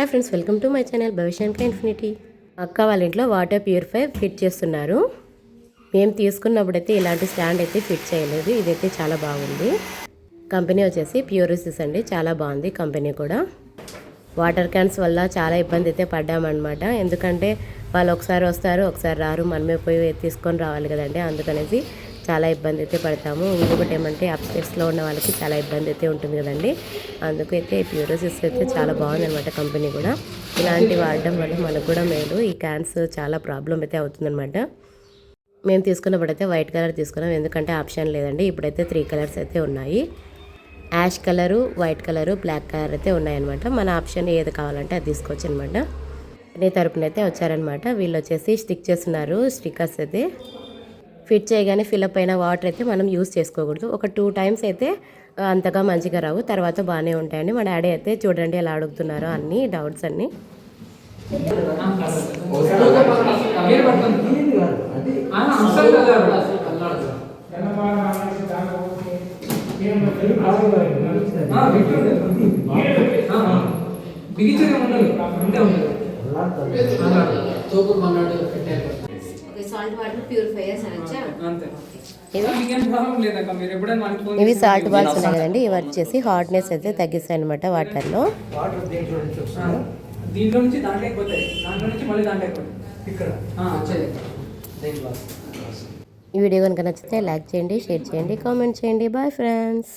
Hi friends welcome to my channel భవిష్యానికి infinity. అక్క వాళ్ళ ఇంట్లో వాటర్ ప్యూరిఫై ఫిట్ చేస్తున్నారు. మేము తీసుకున్నప్పుడైతే ఇలాంటి స్టాండ్ అయితే ఫిట్ చేయలేదు. ఇదైతే చాలా బాగుంది. కంపెనీ వచ్చేసి ప్యూరిసిస్ అండి. చాలా బాగుంది కంపెనీ కూడా. వాటర్ క్యాన్స్ వల్ల చాలా ఇబ్బంది అయితే పడ్డామన్నమాట. ఎందుకంటే వాళ్ళు ఒకసారి వస్తారు ఒకసారి రారు. మనమే పోయి తీసుకొని రావాలి కదండి. అందుకనేసి చాలా ఇబ్బంది అయితే పడతాము. ఇంకొకటి ఏమంటే అప్స్టేట్స్లో ఉన్న వాళ్ళకి చాలా ఇబ్బంది అయితే ఉంటుంది కదండి. అందుకైతే ప్యూరోసిస్ అయితే చాలా బాగుందనమాట కంపెనీ కూడా. ఇలాంటివి వాడడం వల్ల మనకు కూడా మేలు. ఈ క్యాన్స్ చాలా ప్రాబ్లం అయితే అవుతుందన్నమాట. మేము తీసుకున్నప్పుడైతే వైట్ కలర్ తీసుకున్నాం. ఎందుకంటే ఆప్షన్ లేదండి. ఇప్పుడైతే త్రీ కలర్స్ అయితే ఉన్నాయి. Ash colour white colour black colour అయితే ఉన్నాయన్నమాట. మన ఆప్షన్ ఏది కావాలంటే అది తీసుకోవచ్చు అనమాట నీ తరపునైతే వచ్చారనమాట వీళ్ళు వచ్చేసి స్టిక్ చేస్తున్నారు. స్టిక్కర్స్ అయితే. ఫిట్ చేయగానే ఫిల్అప్ అయిన వాటర్ అయితే మనం యూస్ చేసుకోకూడదు. ఒక టూ టైమ్స్ అయితే అంతగా మంచిగా రావు. తర్వాత బాగానే ఉంటాయండి. మా డాడీ అయితే చూడండి ఎలా అడుగుతున్నారో అన్ని డౌట్స్ అన్నీ. మీరు పడుతుంది ఆ, అసలు మన్నాడు పెట్టారు సాల్ట్ వాటర్ ప్యూరిఫైయర్స్ అనొచ్చా అంతే ఇవి? సాల్ట్ బాల్స్ ఉన్నాయి కదండి ఇవి వచ్చేసి హాట్నెస్ అయితే తగ్గిస్తాయి అనమాట వాటర్లో వాటర్ దేంట్లో నుంచి ఆ, వస్తుంది? దీంట్లో నుంచి దాంట్లోకి పోతాయి. దాంట్లో నుంచి మళ్ళీ దాంట్లోకి పోతాయి. ఇక్కడ. ఆ, వచ్చేది దేంట్లో? ఈ వీడియో కనుక నచ్చితే లైక్ చేయండి షేర్ చేయండి కామెంట్ చేయండి. Bye friends